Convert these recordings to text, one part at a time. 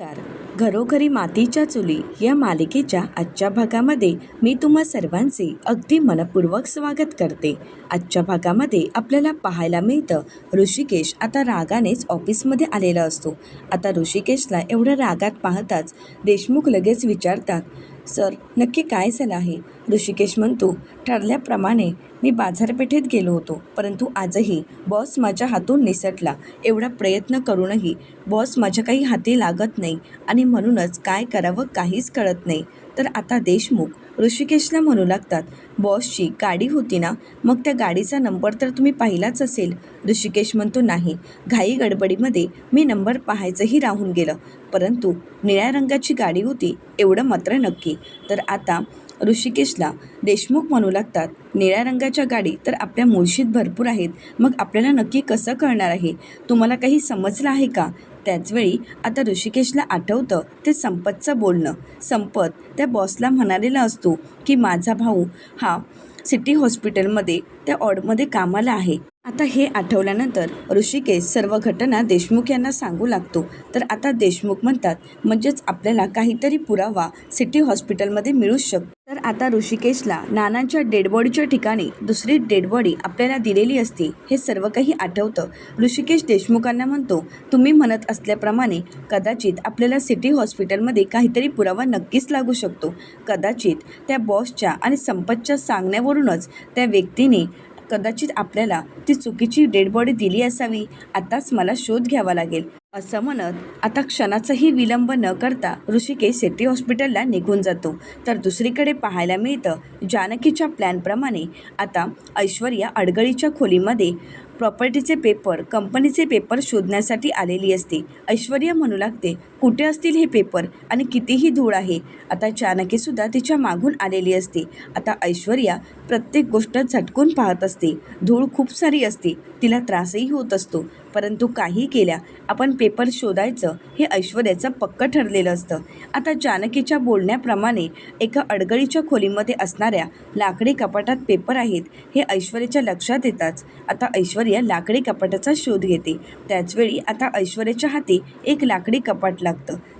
नमस्कार. घरोघरी मातीच्या चुली या मालिकेच्या आजच्या भागामध्ये मी तुम्हा सर्वांचे अगदी मनपूर्वक स्वागत करते. आजच्या भागामध्ये आपल्याला पाहायला मिळतं ऋषिकेश आता रागानेच ऑफिसमध्ये आलेला असतो. आता ऋषिकेशला एवढ्या रागात पाहताच देशमुख लगेच विचारतात सर नक्की काय झालं आहे? ऋषिकेश म्हणतो ठरल्याप्रमाणे मी बाजारपेठेत गेलो होतो परंतु आजही बॉस माझ्या हातून निसटला. एवढा प्रयत्न करूनही बॉस माझ्या काही हाती लागत नाही आणि म्हणूनच काय करावं काहीच कळत नाही. तर आता देशमुख ऋषिकेशला म्हणू लागतात. बॉसची गाडी होती ना? मग त्या गाडीचा नंबर तर तुम्ही पाहिलाच असेल. ऋषिकेश म्हणतो नाही. घाई गडबडीमध्ये मी नंबर पाहायचंही राहून गेलं. परंतु निळ्या रंगाची गाडी होती एवढं मात्र नक्की. तर आता ऋषिकेशला देशमुख म्हणू लागतात निळ्या रंगाच्या गाडी तर आपल्या मुळशीत भरपूर आहेत. मग आपल्याला नक्की कसं कळणार आहे? तुम्हाला काही समजलं आहे का? त्याचवेळी आता ऋषिकेशला आठवतं ते संपतचं बोलणं. संपत त्या बॉसला म्हणालेला असतो की माझा भाऊ हा सिटी हॉस्पिटलमध्ये त्या ऑडमध्ये कामाला आहे. आता हे आठवल्यानंतर ऋषिकेश सर्व घटना देशमुख यांना सांगू लागतो. तर आता देशमुख म्हणतात म्हणजेच आपल्याला काहीतरी पुरावा सिटी हॉस्पिटलमध्ये मिळू शकतो तर आता ऋषिकेशला नानांच्या डेडबॉडीच्या ठिकाणी दुसरी डेडबॉडी आपल्याला दिलेली असते हे सर्व काही आठवतं. ऋषिकेश देशमुखांना म्हणतो तुम्ही म्हणत असल्याप्रमाणे कदाचित आपल्याला सिटी हॉस्पिटलमध्ये काहीतरी पुरावा नक्कीच लागू शकतो. कदाचित त्या बॉसच्या आणि संपतच्या सांगण्यावरूनच त्या व्यक्तीने कदाचित आपल्याला ती चुकीची डेड बॉडी दिली असावी आताच मला शोध घ्यावा लागेल. असं म्हणत आता क्षणाचाही विलंब न करता ऋषिकेश सिटी हॉस्पिटलला निघून जातो. तर दुसरीकडे पाहायला मिळतं जानकीच्या प्लॅनप्रमाणे आता ऐश्वर्या अडगळीच्या खोलीमध्ये प्रॉपर्टीचे पेपर कंपनीचे पेपर शोधण्यासाठी आलेली असते. ऐश्वर्या म्हणू लागते कुठे असतील हे पेपर? आणि कितीही धूळ आहे आता चाणक्यसुद्धा तिच्या मागून आलेली असते. आता ऐश्वर्या प्रत्येक गोष्ट झटकून पाहत असते. धूळ खूप सारी असते तिला त्रासही होत असतो. परंतु काही केल्या आपण पेपर शोधायचं हे ऐश्वर्याचं पक्क ठरलेलं असतं. आता जानकीच्या बोलण्याप्रमाणे एका अडगळीच्या खोलीमध्ये असणाऱ्या लाकडी कपाटात पेपर आहेत हे ऐश्वर्याच्या लक्षात येताच. आता ऐश्वर्या लाकडी कपाटाचा शोध घेते. त्याचवेळी आता ऐश्वर्याच्या हाती एक लाकडी कपाट लागतं.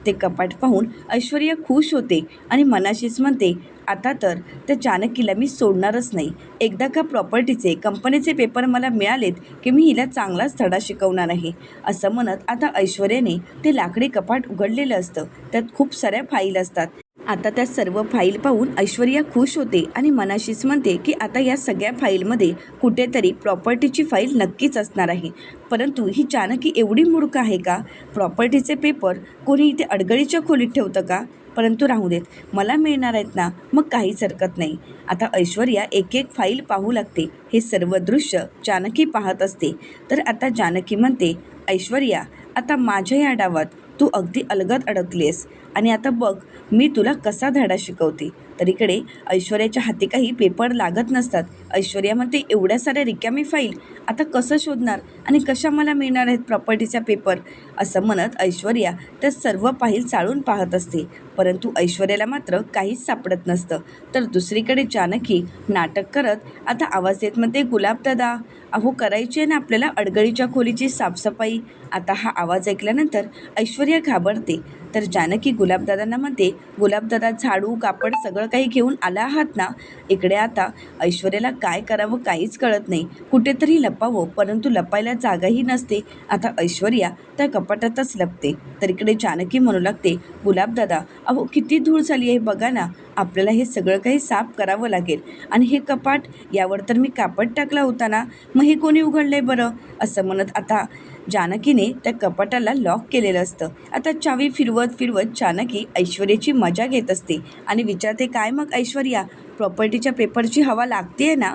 ते कपाट पाहून ऐश्वर्या खुश होते आणि मनाशीच म्हणते आता तर त्या जानकीला मी सोडणारच नाही. एकदा का प्रॉपर्टीचे कंपनीचे पेपर मला मिळालेत की मी हिला चांगलाच धडा शिकवणार आहे. असं म्हणत आता ऐश्वर्याने ते लाकडी कपाट उघडलेलं असतं. त्यात खूप साऱ्या फाईल असतात. आता त्या सर्व फाईल पाहून ऐश्वर्या खुश होते आणि मनाशीच म्हणते की आता या सगळ्या फाईलमध्ये कुठेतरी प्रॉपर्टीची फाईल नक्कीच असणार आहे. परंतु ही जानकी एवढी मूर्ख आहे का? प्रॉपर्टीचे पेपर कोणी इथे अडगळीच्या खोलीत ठेवतं का? परंतु राहू देत मला मिळणार आहेत ना? मग काहीच हरकत नाही. आता ऐश्वर्या एक एक फाईल पाहू लागते. हे सर्व दृश्य जानकी पाहत असते. तर आता जानकी म्हणते ऐश्वर्या आता माझ्या या डावात तू अगदी अलगद अडकलीस आणि आता बघ मी तुला कसा धडा शिकवते. तर इकडे ऐश्वर्याच्या हाती काही पेपर लागत नसतात. ऐश्वर्या म्हणते एवढ्या साऱ्या रिकामी फाईल? आता कसं शोधणार? आणि कशा मला मिळणार आहेत प्रॉपर्टीचा पेपर असं म्हणत ऐश्वर्या त्या सर्व फाईल चाळून पाहत असते. परंतु ऐश्वर्याला मात्र काहीच सापडत नसतं. तर दुसरीकडे जानकी नाटक करत आता आवाज येत म्हणते गुलाबदादा अहो करायची आहे ना आपल्याला अडगळीच्या खोलीची साफसफाई? आता हा आवाज ऐकल्यानंतर ऐश्वर्या घाबरते. तर जानकी गुलाबदादांना म्हणते गुलाबदादा झाडू कापड सगळं काही घेऊन आला आहात ना? इकडे आता ऐश्वर्याला काय करावं काहीच कळत नाही. कुठेतरी लपावं परंतु लपायला जागाही नसते. आता ऐश्वर्या त्या कपाटातच लपते. तर इकडे जानकी म्हणू लागते गुलाबदादा अहो किती धूळ झाली आहे बघा ना. आपल्याला हे सगळं काही साफ करावं लागेल. आणि हे कपाट यावर तर मी कापड टाकला होता ना. मग हे कोणी उघडलं आहे बरं? असं म्हणत आता जानकीने त्या कपाटाला लॉक केलेलं असतं. आता चावी फिरवत फिरवत जानकी ऐश्वर्याची मजा घेत असते आणि विचारते काय मग ऐश्वर्या प्रॉपर्टीच्या पेपरची हवा लागते ना?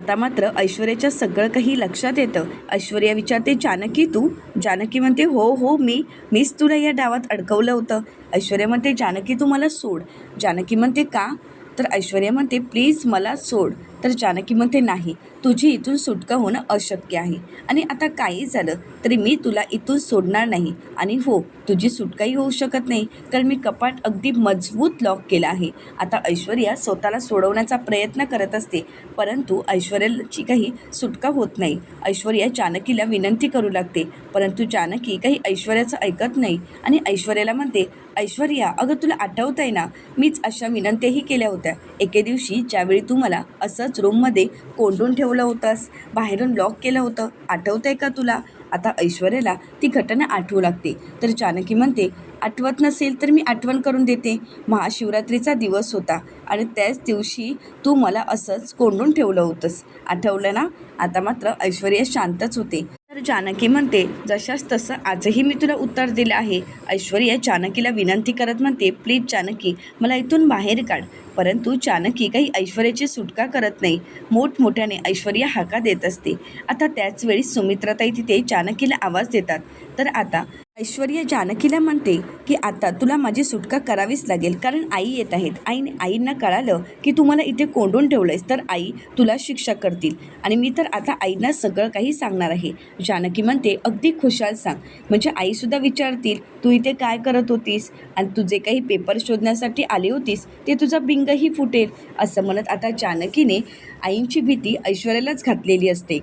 आता मात्र ऐश्वर्याच्या सगळं काही लक्षात येतं. ऐश्वर्या विचारते जानकी तू? जानकी म्हणते हो हो मी मीच तुला या डावात अडकवलं होतं. ऐश्वर्या म्हणते जानकी तू मला सोड. जानकी म्हणते का? तर ऐश्वर्या म्हणते प्लीज मला सोड. तर जानकी म्हणते नाही तुझी इथून सुटका होणं अशक्य आहे. आणि आता काही झालं तरी मी तुला इथून सोडणार नाही. आणि हो तुझी सुटकाही होऊ शकत नाही कारण मी कपाट अगदी मजबूत लॉक केलं आहे. आता ऐश्वर्या स्वतःला सोडवण्याचा प्रयत्न करत असते परंतु ऐश्वर्याची काही सुटका होत नाही. ऐश्वर्या जानकीला विनंती करू लागते परंतु जानकी काही ऐश्वर्याचं ऐकत नाही. आणि ऐश्वर्याला म्हणते ऐश्वर्या अगं तुला आठवत आहे ना मीच अशा विनंत्याही केल्या होत्या. एके दिवशी ज्यावेळी तू मला असंच रूममध्ये कोंडून ठेवलं होतंस बाहेरून लॉक केलं होतं आठवतं आहे का तुला? आता ऐश्वर्याला ती घटना आठवू लागते. तर जानकी म्हणते आठवत नसेल तर मी आठवण करून देते. महाशिवरात्रीचा दिवस होता आणि त्याच दिवशी तू मला असंच कोंडून ठेवलं होतंस. आठवलं ना? आता मात्र ऐश्वर्या शांतच होते. तर जानकी म्हणते जशास तसं आजही मी तुला उत्तर दिलं आहे. ऐश्वर्या जानकीला विनंती करत म्हणते प्लीज जानकी मला इथून बाहेर काढ. परंतु जानकी काही ऐश्वर्याची सुटका करत नाही. मोठमोठ्याने ऐश्वर्या हाका देत असते. आता त्याच वेळी सुमित्राताई तिथे जानकीला आवाज देतात. तर आता ऐश्वर्या जानकीला म्हणते की आता तुला माझी सुटका करावीच लागेल कारण आई येत आहेत. आईने आईंना कळालं की तू मला इथे कोंडून ठेवलंयस तर आई तुला शिक्षा करतील. आणि मी तर आता आईंना सगळं काही सांगणार आहे. जानकी म्हणते अगदी खुशाल सांग. म्हणजे आईसुद्धा विचारतील तू इथे काय करत होतीस? आणि तू जे काही पेपर शोधण्यासाठी आली होतीस ते तुझा बिंग अंगही फुटेल असं म्हणत आता जानकीने आईंची भीती ऐश्वर्यालाच घातलेली असते.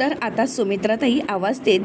तर आता सुमित्राताई आवाज देत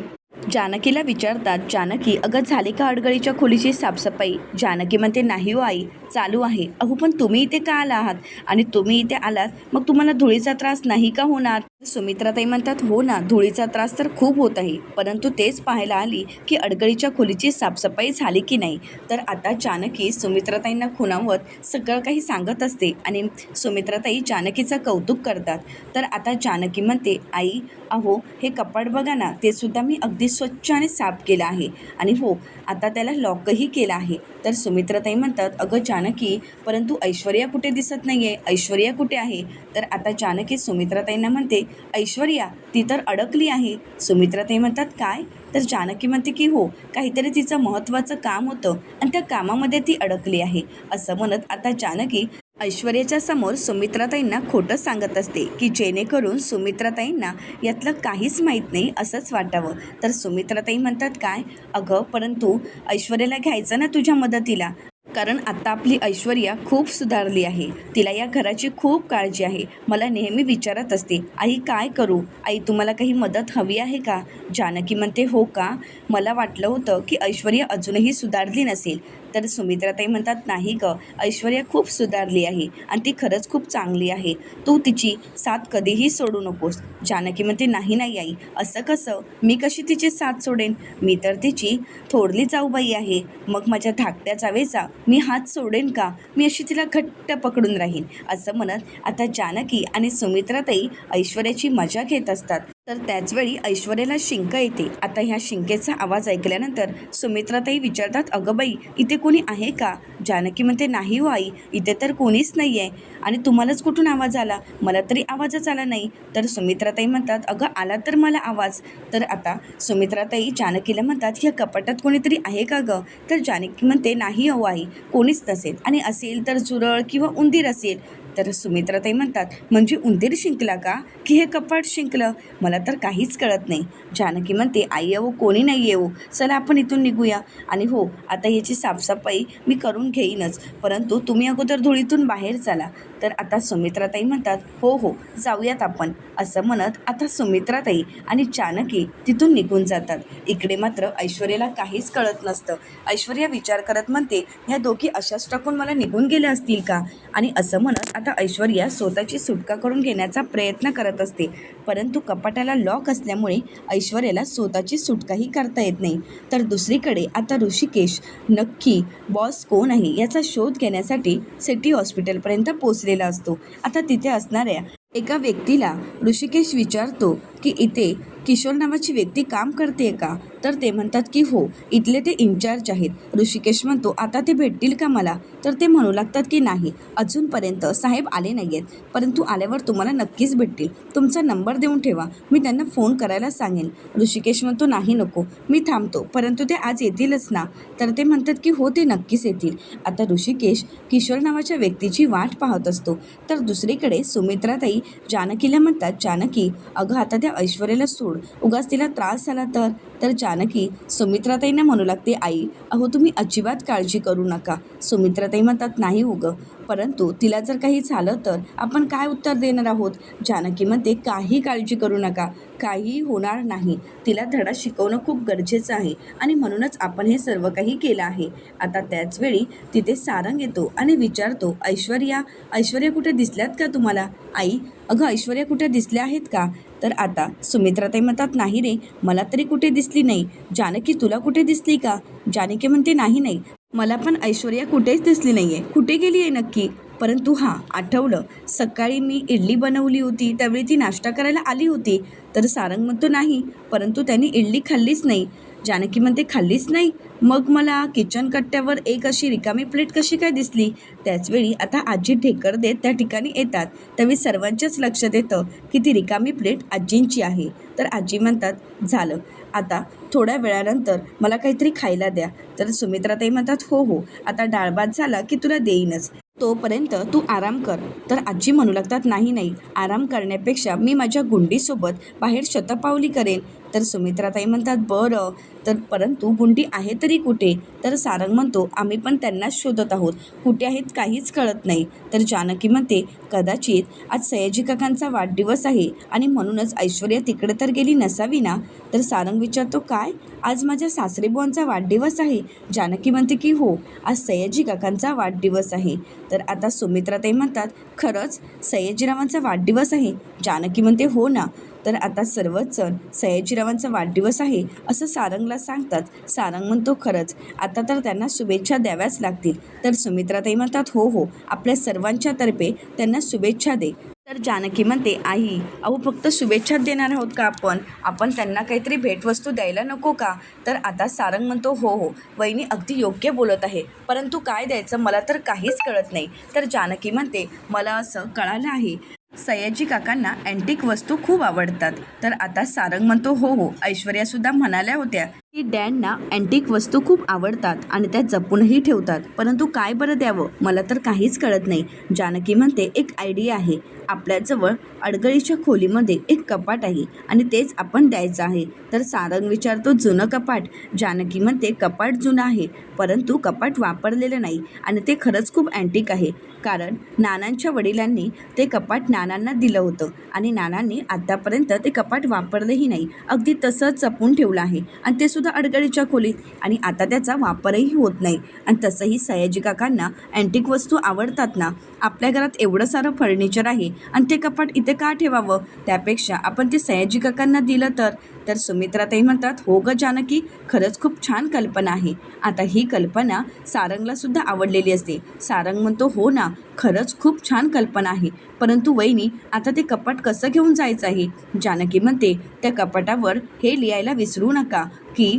जानकीला विचारतात जानकी अगं झाली का अडगळीच्या खोलीची साफसफाई जानकी म्हणते नाही हो आई चालू आहे. अहो पण तुम्ही इथे का आला आहात? आणि तुम्ही इथे आलात मग तुम्हाला धुळीचा त्रास नाही का होणार? सुमित्राताई म्हणतात हो ना धुळीचा त्रास तर खूप होत आहे. परंतु तेच पाहायला आली की अडगळीच्या खोलीची साफसफाई झाली की नाही. तर आता जानकी सुमित्राताईंना खुणावत सगळं काही सांगत असते आणि सुमित्राताई जानकीचं कौतुक करतात. तर आता जानकी म्हणते आई अहो हे कपाट बघा ना ते सुद्धा मी अगदी स्वच्छ आणि साफ केलं आहे. आणि हो आता त्याला लॉकही केलं आहे. तर सुमित्राताई म्हणतात अगं जानकी परंतु ऐश्वर्या कुठे दिसत नाही आहे ऐश्वर्या कुठे आहे? तर आता जानकी सुमित्राताईंना म्हणते ऐश्वर्या ती तर अडकली आहे. सुमित्राताई म्हणतात काय? तर जानकी म्हणते की हो काहीतरी तिचं महत्त्वाचं काम होतं आणि त्या कामामध्ये ती अडकली आहे. असं म्हणत आता जानकी ऐश्वर्याच्या समोर सुमित्राताईंना खोटं सांगत असते की जेणेकरून सुमित्राताईंना यातलं काहीच माहीत नाही असंच वाटावं. तर सुमित्राताई म्हणतात काय? अगं परंतु ऐश्वर्याला घ्यायचं ना तुझ्या मदतीला? कारण आता आपली ऐश्वर्या खूप सुधारली आहे. तिला या घराची खूप काळजी आहे. मला नेहमी विचारत असते आई काय करू? आई तुम्हाला काही मदत हवी आहे का? जानकी म्हणते हो का? मला वाटलं होतं की ऐश्वर्या अजूनही सुधारली नसेल. तर सुमित्राताई म्हणतात नाही ग ऐश्वर्या खूप सुधारली आहे आणि ती खरंच खूप चांगली आहे. तू तिची साथ कधीही सोडू नकोस. जानकी म्हणते नाही नाही आई. असं कसं? मी कशी तिची साथ सोडेन? मी तर तिची थोरली जाऊबाई आहे. मग माझ्या धाकट्या जावेचा मी हात सोडेन का? मी अशी तिला घट्ट पकडून राहीन. असं म्हणत आता जानकी आणि सुमित्राताई ऐश्वर्याची मजा घेत असतात. तर त्याचवेळी ऐश्वर्याला शिंक येते. आता ह्या शिंकेचा आवाज ऐकल्यानंतर सुमित्राताई विचारतात अगं बाई इथे कोणी आहे का? जानकी म्हणते नाही हो आई इथे तर कोणीच नाही आहे आणि तुम्हालाच कुठून आवाज आला? मला तरी आवाजच आला नाही. तर सुमित्राताई म्हणतात अगं आला तर मला आवाज. तर आता सुमित्राताई जानकीला म्हणतात ह्या कपाटात कोणीतरी आहे का गं? तर जानकी म्हणते नाही हो आई कोणीच नसेल. आणि असेल तर झुरळ किंवा उंदीर असेल. तर सुमित्राताई म्हणतात म्हणजे उंदीर शिंकला का? की हे कपाट शिंकलं? मला तर काहीच कळत नाही. जानकी म्हणते आई येऊ कोणी नाही येऊ. चला आपण इथून निघूया. आणि हो आता याची साफसफाई मी करून घेईनच परंतु तुम्ही अगोदर धुळीतून बाहेर चला. तर आता सुमित्राताई म्हणतात हो हो जाऊयात आपण. असं म्हणत आता सुमित्राताई आणि जानकी तिथून निघून जातात. इकडे मात्र ऐश्वर्याला काहीच कळत नसतं. ऐश्वर्या विचार करत म्हणते ह्या दोघी अशाच टाकून मला निघून गेल्या असतील का? आणि असं म्हणत आता ऐश्वर्या स्वतःची सुटका करून घेण्याचा प्रयत्न करत असते. परंतु कपाटाला लॉक असल्यामुळे ऐश्वर्याला स्वतःची सुटकाही करता येत नाही. तर दुसरीकडे आता ऋषिकेश नक्की बॉस कोण आहे याचा शोध घेण्यासाठी सिटी हॉस्पिटलपर्यंत पोचलेला असतो. आता तिथे असणाऱ्या एका व्यक्तीला ऋषिकेश विचारतो की इथे किशोर नावाची व्यक्ती काम करते का? तर ते म्हणतात की हो इथले ते इन्चार्ज आहेत. ऋषिकेश म्हणतो आता ते भेटतील का मला? तर ते म्हणू लागतात की नाही. अजूनपर्यंत साहेब आले नाही आहेत परंतु आल्यावर तुम्हाला नक्कीच भेटतील. तुमचा नंबर देऊन ठेवा मी त्यांना फोन करायला सांगेन. ऋषिकेश म्हणतो नाही नको मी थांबतो परंतु ते आज येतीलच ना? तर ते म्हणतात की हो ते नक्कीच येतील. आता ऋषिकेश किशोर नावाच्या व्यक्तीची वाट पाहत असतो. तर दुसरीकडे सुमित्राताई जानकीला म्हणतात जानकी अगं आता त्या ऐश्वर्याला सोड. उगाच तिला त्रास झाला तर? तर जानकी जानकी सुमित्राताईंना म्हणू लागते आई अहो तुम्ही अजिबात काळजी करू नका. सुमित्राताई म्हणतात नाही उगं परंतु तिला जर काही झालं तर आपण काय उत्तर देणार आहोत? जानकी म्हणते काही काळजी करू नका काही होणार नाही. तिला धडा शिकवणं खूप गरजेचं आहे आणि म्हणूनच आपण हे सर्व काही केलं आहे. आता त्याचवेळी तिथे सारंग येतो आणि विचारतो ऐश्वर्या ऐश्वर्या कुठे दिसल्यात का तुम्हाला? आई अगं ऐश्वर्या कुठे दिसल्या आहेत का? तर आता सुमित्राताई म्हणतात नाही रे मला तरी कुठे दिसली नाही. जानकी तुला कुठे दिसली का? जानकी म्हणते नाही नाही. मला पण ऐश्वर्या कुठेच दिसली नाही आहे कुठे गेली आहे नक्की? परंतु हां आठवलं. सकाळी मी इडली बनवली होती त्यावेळी ती नाश्ता करायला आली होती. तर सारंग म्हणतो नाही परंतु त्यांनी इडली खाल्लीच नाही. जानकी म्हणते खाल्लीच नाही. मग मला किचन कट्ट्यावर एक अशी रिकामी प्लेट कशी काय दिसली? त्याचवेळी आता आजी ढेकर देत त्या ठिकाणी येतात. त्यावेळी सर्वांच्याच लक्षात येतं की ती रिकामी प्लेट आजींची आहे. तर आजी म्हणतात झालं. आता थोड्या वेळानंतर मला काहीतरी खायला द्या. तर सुमित्राताई म्हणतात हो हो. आता डाळ भात झाला की तुला देईनच. तोपर्यंत तू आराम कर. तर आजी म्हणू लागतात नाही नाही. आराम करण्यापेक्षा मी माझ्या गुंडीसोबत बाहेर शतपावली करेन. तर सुमित्राताई म्हणतात बरं तर परंतु गुंडी आहे तरी कुठे? तर सारंग म्हणतो आम्ही पण त्यांनाच शोधत आहोत. कुठे आहेत काहीच कळत नाही. तर जानकी म्हणते कदाचित आज सयाजी काकांचा वाढदिवस आहे आणि म्हणूनच ऐश्वर्या तिकडे तर गेली नसावी ना? तर सारंग विचारतो काय? आज माझ्या सासरेबुवांचा वाढदिवस आहे? जानकी म्हणते की हो आज सयाजी काकांचा वाढदिवस आहे. तर आता सुमित्राताई म्हणतात खरंच सयाजीरावांचा वाढदिवस आहे? जानकी म्हणते हो ना. तर आता सर्वच जण सयाजीरावांचा वाढदिवस आहे असं सारंगला सांगतात. सारंग म्हणतो खरंच आता तर त्यांना शुभेच्छा द्याव्याच लागतील. तर सुमित्राताई म्हणतात हो हो आपल्या सर्वांच्या तर्फे त्यांना शुभेच्छा दे. तर जानकी म्हणते आई अहो फक्त शुभेच्छाच देणार आहोत का आपण? आपण त्यांना काहीतरी भेटवस्तू द्यायला नको का? तर आता सारंग म्हणतो हो हो वहिनी अगदी योग्य बोलत आहे. परंतु काय द्यायचं मला तर काहीच कळत नाही. तर जानकी म्हणते मला असं कळालं आहे. सयाजी काकांना अँटिक वस्तू खूप आवडतात. तर आता सारंग म्हणतो हो हो ऐश्वर्यासुद्धा म्हणाल्या होत्या की डॅनना अँटिक वस्तू खूप आवडतात आणि त्या जपूनही ठेवतात. परंतु काय बरं द्यावं? मला तर काहीच कळत नाही. जानकी म्हणते एक आयडिया आहे. आपल्याजवळ अडगळीच्या खोलीमध्ये एक कपाट आहे आणि तेच आपण द्यायचं आहे. तर सारंग विचारतो जुनं कपाट? जानकी म्हणते कपाट जुनं आहे परंतु कपाट वापरलेलं नाही आणि ते खरंच खूप अँटिक आहे. कारण नानांच्या वडिलांनी ते कपाट नानांना दिलं होतं आणि नानांनी आत्तापर्यंत ते कपाट वापरलंही नाही. अगदी तसंच जपून ठेवलं आहे आणि ते सुद्धा अडगळीच्या खोलीत आणि आता त्याचा वापरही होत नाही. आणि तसंही सयाजी काकांना अँटिक वस्तू आवडतात ना? आपल्या घरात एवढं सारं फर्निचर आहे आणि ते कपाट इथे का ठेवावं? त्यापेक्षा आपण ते सयाजी काकांना दिलं तर. तर सुमित्राताई म्हणतात हो ग जानकी खरंच खूप छान कल्पना आहे. आता ही कल्पना सारंगला सुद्धा आवडलेली असते. सारंग म्हणतो हो ना खरंच खूप छान कल्पना आहे. परंतु वहिनी आता ते कपाट कसं घेऊन जायचं आहे? जानकी म्हणते त्या कपाटावर हे लिहायला विसरू नका की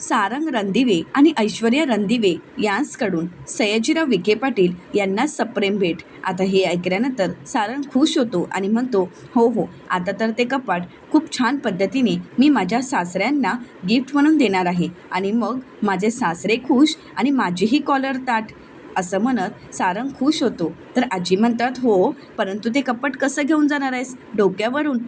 सारंग रणदिवे आणि ऐश्वर्या रणदिवे यांसकडून सयाजीराव विखे पाटील यांना सप्रेम भेट. आता हे ऐकल्यानंतर सारंग खुश होतो आणि म्हणतो हो हो आता तर ते कपाट खूप छान पद्धतीने मी माझ्या सासऱ्यांना गिफ्ट म्हणून देणार आहे आणि मग माझे सासरे खुश आणि माझीही कॉलर ताट. असं म्हणत सारंग खुश होतो. तर आजी म्हणतात हो परंतु ते कपाट कसं घेऊन जाणार आहेस? डोक्यावरून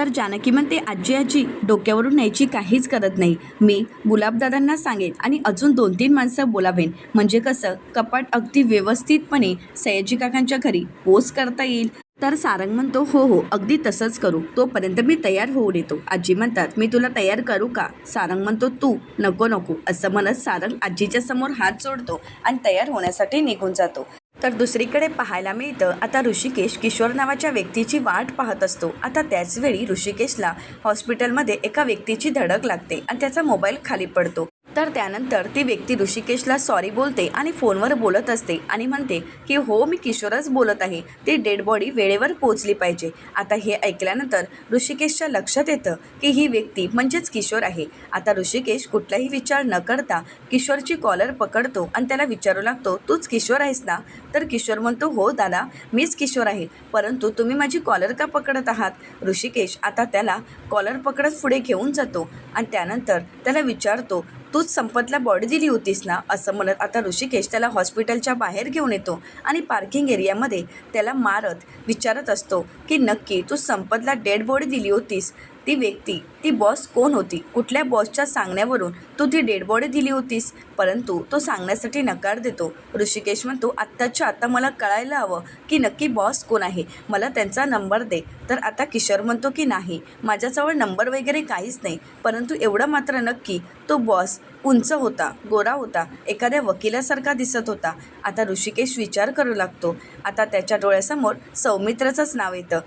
तर जानकी म्हणते आजी आजी डोक्यावरून न्यायची काहीच करत नाही. मी गुलाबदादांना सांगेन आणि अजून दोन तीन माणसं बोलावेन. म्हणजे कसं? कपाट अगदी व्यवस्थितपणे सयाजी काकांच्या घरी पोच करता येईल. तर सारंग म्हणतो हो हो अगदी तसंच करू. तोपर्यंत मी तयार होऊन येतो. आजी म्हणतात मी तुला तयार करू का? सारंग म्हणतो तू नको नको. असं म्हणत सारंग आजीच्या समोर हात जोडतो आणि तयार होण्यासाठी निघून जातो. तर दुसरीकडे पाहायला मिळतं आता ऋषिकेश किशोर नावाच्या व्यक्तीची वाट पाहत असतो. आता त्याचवेळी ऋषिकेशला हॉस्पिटलमध्ये एका व्यक्तीची धडक लागते आणि त्याचा मोबाईल खाली पडतो. तर त्यानंतर ती व्यक्ती ऋषिकेशला सॉरी बोलते आणि फोनवर बोलत असते आणि म्हणते की हो मी किशोरच बोलत आहे. ती डेड बॉडी वेळेवर पोचली पाहिजे. आता हे ऐकल्यानंतर ऋषिकेशच्या लक्षात येतं की ही व्यक्ती म्हणजेच किशोर आहे. आता ऋषिकेश कुठलाही विचार न करता किशोरची कॉलर पकडतो आणि त्याला विचारू लागतो तूच किशोर आहेस ना? तर किशोर म्हणतो हो दादा मीच किशोर आहे. परंतु तुम्ही माझी कॉलर का पकडत आहात? ऋषिकेश आता त्याला कॉलर पकडत पुढे घेऊन जातो आणि त्यानंतर त्याला विचारतो तूच संपतला बॉडी दिली होतीस ना असं म्हणत आता ऋषिकेश त्याला हॉस्पिटलच्या बाहेर घेऊन येतो आणि पार्किंग एरियामध्ये त्याला मारत विचारत असतो की नक्की तू संपतला डेड बॉडी दिली होतीस? ती व्यक्ती ती बॉस कोण होती? कुठल्या बॉसच्या सांगण्यावरून तू ती डेड बॉडी दिली होतीस? परंतु तो सांगण्यासाठी नकार देतो. ऋषिकेश म्हणतो आत्ताच्या आत्ता मला कळायला हवं की नक्की बॉस कोण आहे? मला त्यांचा नंबर दे. तर आता किशोर म्हणतो की नाही माझ्याजवळ नंबर वगैरे काहीच नाही. परंतु एवढं मात्र नक्की तो बॉस उंच होता गोरा होता एखाद्या वकिलासारखा दिसत होता. आता ऋषिकेश विचार करू लागतो. आता त्याच्या डोळ्यासमोर सौमित्रचंच नाव येतं.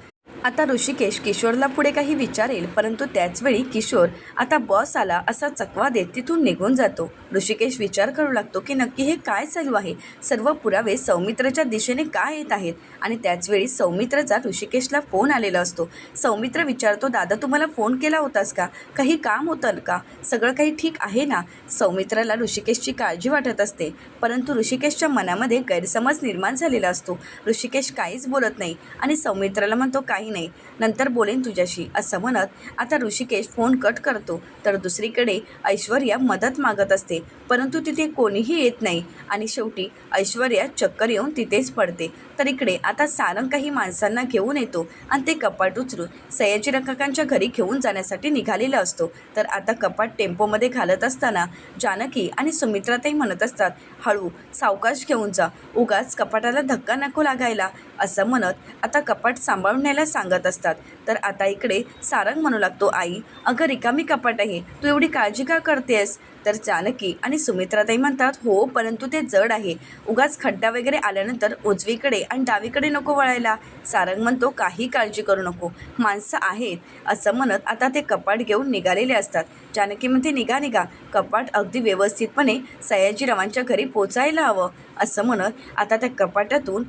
आता ऋषिकेश किशोरला पुढे काही विचारेल परंतु त्याचवेळी किशोर आता बॉस आला असा चकवा देत तिथून निघून जातो. ऋषिकेश विचार करू लागतो की नक्की हे काय चालू आहे? सर्व पुरावे सौमित्रच्या दिशेने का येत आहेत? आणि त्याचवेळी सौमित्रचा ऋषिकेशला फोन आलेला असतो. सौमित्र विचारतो दादा तुम्हाला फोन केला होतास का? काही काम होतं का? सगळं काही ठीक आहे ना? सौमित्राला ऋषिकेशची काळजी वाटत असते परंतु ऋषिकेशच्या मनामध्ये गैरसमज निर्माण झालेला असतो. ऋषिकेश काहीच बोलत नाही आणि सौमित्राला म्हणतो काही नाही. नंतर बोलेन तुझ्याशी. असं म्हणत आता ऋषिकेश फोन कट करतो. तर दुसरीकडे ऐश्वर्या मदत मागत असते. परंतु तिथे कोणीही येत नाही. आणि शेवटी ऐश्वर्या चक्कर येऊन तिथेच पडते. तर इकडे आता सारंग काही माणसांना घेऊन येतो. आणि ते कपाट उचलून सयाजी काकांच्या घरी घेऊन जाण्यासाठी निघालेला असतो. तर आता कपाट टेम्पोमध्ये घालत असताना जानकी आणि सुमित्राताई म्हणत असतात हळू सावकाश घेऊन जा. उगाच कपाटाला धक्का नको लागायला. असं म्हणत आता कपाट सांभाळून न्यायला सांगत असतात. तर आता इकडे सारंग म्हणू लागतो आई अगं रिकामी कपाट आहे. तू एवढी काळजी का करतेस तर जानकी आणि सुमित्राताई म्हणतात हो परंतु ते जड आहे. उगाच खड्डा वगैरे आल्यानंतर उजवीकडे आणि डावीकडे नको वळायला. सारंग म्हणतो काही काळजी करू नको. माणसं आहेत. असं म्हणत आता ते कपाट घेऊन निघालेले असतात. जानकी म्हणते निघा निघा. कपाट अगदी व्यवस्थितपणे सयाजीरावांच्या घरी पोचायला हवं. असं म्हणत आता त्या कपाटातून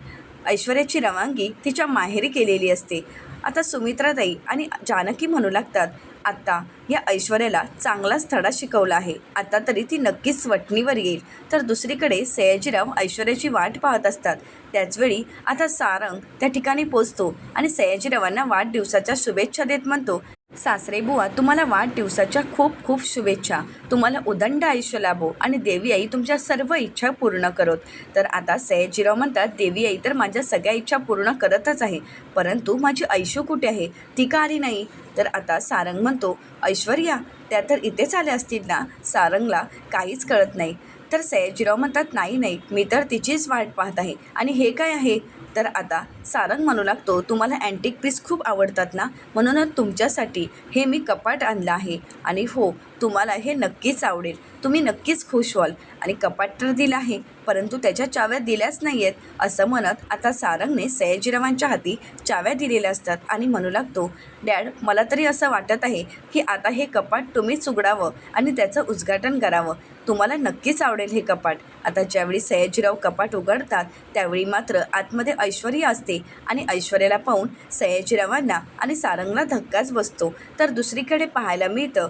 ऐश्वर्याची रवानगी तिच्या माहेरी केलेली असते. आता सुमित्राताई आणि जानकी म्हणू लागतात आत्ता या ऐश्वर्याला चांगलाच धडा शिकवला आहे. आता तरी ती नक्कीच वटणीवर येईल. तर दुसरीकडे सयाजीराव ऐश्वर्याची वाट पाहत असतात. त्याचवेळी आता सारंग त्या ठिकाणी पोचतो आणि सयाजीरावांना वाढदिवसाच्या शुभेच्छा देत म्हणतो सासरे बुवा तुम्हाला वाढदिवसाच्या खूप खूप शुभेच्छा. तुम्हाला उदंड आयुष्य लाभो आणि देवी आई तुमच्या सर्व इच्छा पूर्ण करोत. तर आता सयाजीराव म्हणतात देवी आई तर माझ्या सगळ्या इच्छा पूर्ण करतच आहे परंतु माझी ऐशू कुठे आहे? ती का आली नाही? तर आता सारंग म्हणतो ऐश्वर्या त्या तर इथेच आल्या असतील ना? सारंगला काहीच कळत नाही. तर सयाजीराव म्हणतात नाही नाही मी तर तिचीच वाट पाहत आहे. आणि हे काय आहे? तर आता सारंग म्हणू लागतो तुम्हाला अँटिक पीस खूप आवडतात ना? म्हणूनच तुमच्यासाठी हे मी कपाट आणलं आहे. आणि हो तुम्हाला हे नक्कीच आवडेल. तुम्ही नक्कीच खुश व्हाल. आणि कपाट तर दिलं आहे परंतु त्याच्या चाव्या दिल्याच नाही आहेत असं म्हणत आता सारंगने सयाजीरावांच्या हाती चाव्या दिलेल्या असतात आणि म्हणू लागतो डॅड मला तरी असं वाटत आहे की आता हे कपाट तुम्हीच उघडावं आणि त्याचं उद्घाटन करावं. तुम्हाला नक्कीच आवडेल हे कपाट. आता ज्यावेळी सयाजीराव कपाट उघडतात त्यावेळी मात्र आतमध्ये ऐश्वर्या असते आणि ऐश्वर्याला पाहून सयाजीरावांना आणि सारंगला धक्काच बसतो. तर दुसरीकडे पाहायला मिळतं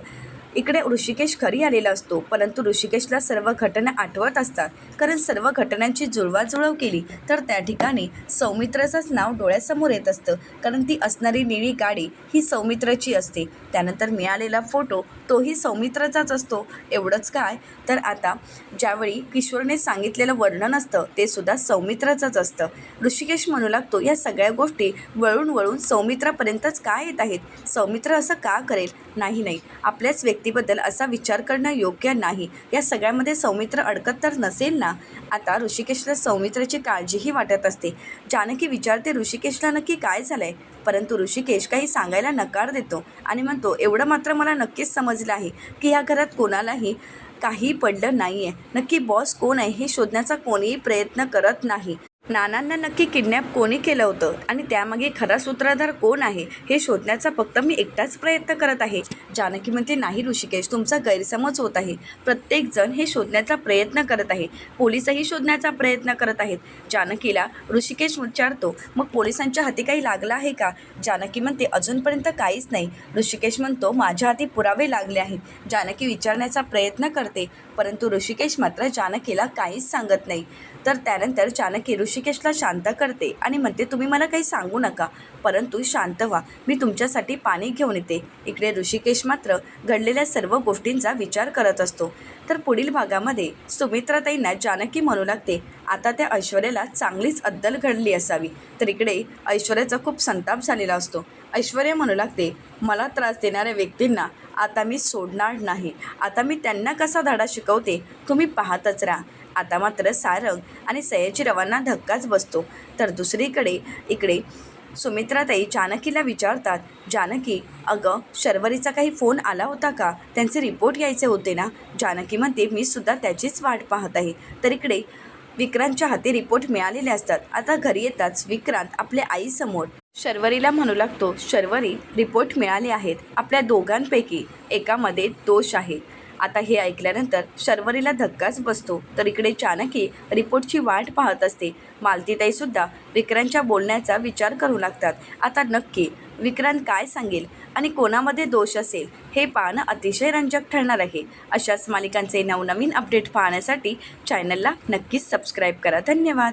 इकडे ऋषिकेश घरी आलेला असतो परंतु ऋषिकेशला सर्व घटना आठवत असतात. कारण सर्व घटनांची जुळवाजुळव केली तर त्या ठिकाणी सौमित्राचंच नाव डोळ्यासमोर येत असतं. कारण ती असणारी निळी गाडी ही सौमित्रची असते. त्यानंतर मिळालेला फोटो तोही सौमित्राचाच असतो. एवढंच काय? तर आता ज्यावेळी किशोरने सांगितलेलं वर्णन असतं ते सुद्धा सौमित्रचंच असतं. ऋषिकेश म्हणू लागतो या सगळ्या गोष्टी वळून वळून सौमित्रापर्यंतच का येत आहेत? सौमित्र असं का करेल? नाही नाही. आपल्याच व्यक्तीबद्दल असा विचार करणं योग्य नाही. या सगळ्यामध्ये सौमित्र अडकत तर नसेल ना? आता ऋषिकेशला सौमित्राची काळजीही वाटत असते. जानकी विचारते ऋषिकेशला नक्की काय झालंय? परंतु ऋषिकेश काही सांगायला नकार देतो आणि म्हणतो एवढं मात्र मला नक्कीच समजलं आहे की या घरात कोणालाही काही पडलं नाही आहे नक्की बॉस कोण आहे हे शोधण्याचा कोणीही प्रयत्न करत नाही. नानांना नक्की किडनॅप कोणी केलं होतं? आणि त्यामागे खरा सूत्रधार कोण आहे? हे शोधण्याचा फक्त मी एकटाच प्रयत्न करत आहे. जानकी म्हणते नाही ऋषिकेश तुमचा गैरसमज होत आहे. प्रत्येकजण हे शोधण्याचा प्रयत्न करत आहे. पोलिसही शोधण्याचा प्रयत्न करत आहेत. जानकीला ऋषिकेश विचारतो मग पोलिसांच्या हाती काही लागलं आहे का? जानकी म्हणते अजूनपर्यंत काहीच नाही. ऋषिकेश म्हणतो माझ्या हाती पुरावे लागले आहेत. जानकी विचारण्याचा प्रयत्न करते परंतु ऋषिकेश मात्र जानकीला काहीच सांगत नाही. तर त्यानंतर चाणक्य ऋषिकेशला शांत करते आणि म्हणते तुम्ही मला काही सांगू नका परंतु शांत व्हा. मी तुमच्यासाठी पाणी घेऊन येते. इकडे ऋषिकेश मात्र घडलेल्या सर्व गोष्टींचा विचार करत असतो. तर पुढील भागामध्ये सुमित्राताईंना जानकी म्हणू लागते. आता त्या ऐश्वर्याला चांगलीच अद्दल घडली असावी. तर इकडे ऐश्वर्याचा खूप संताप झालेला असतो. ऐश्वर्या म्हणू लागते मला त्रास देणाऱ्या व्यक्तींना आता मी सोडणार नाही. आता मी त्यांना कसा धडा शिकवते? तुम्ही पाहतच राहा. आता मात्र सारंग आणि सयाजीरावांना धक्काच बसतो. तर दुसरीकडे इकडे सुमित्राताई जानकीला विचारतात जानकी अगं शर्वरीचा काही फोन आला होता का? त्यांचे रिपोर्ट यायचे होते ना जानकी म्हणते मी सुद्धा त्याचीच वाट पाहत आहे तर इकडे विक्रांतच्या हाती रिपोर्ट मिळालेले असतात. आता घरी येताच विक्रांत आपल्या आईसमोर शर्वरीला म्हणू लागतो शर्वरी रिपोर्ट मिळाले आहेत. आपल्या दोघांपैकी एकामध्ये दोष आहे. आता हे ऐकल्यानंतर शर्वरीला धक्काच बसतो. तर इकडे चाणकी रिपोर्टची वाट पाहत असते. मालतीताईसुद्धा विक्रांतच्या बोलण्याचा विचार करू लागतात. आता नक्की विक्रांत काय सांगेल आणि कोणामध्ये दोष असेल हे पाहणं अतिशय रंजक ठरणार आहे. अशाच मालिकांचे नवनवीन अपडेट पाहण्यासाठी चॅनलला नक्कीच सबस्क्राईब करा. धन्यवाद.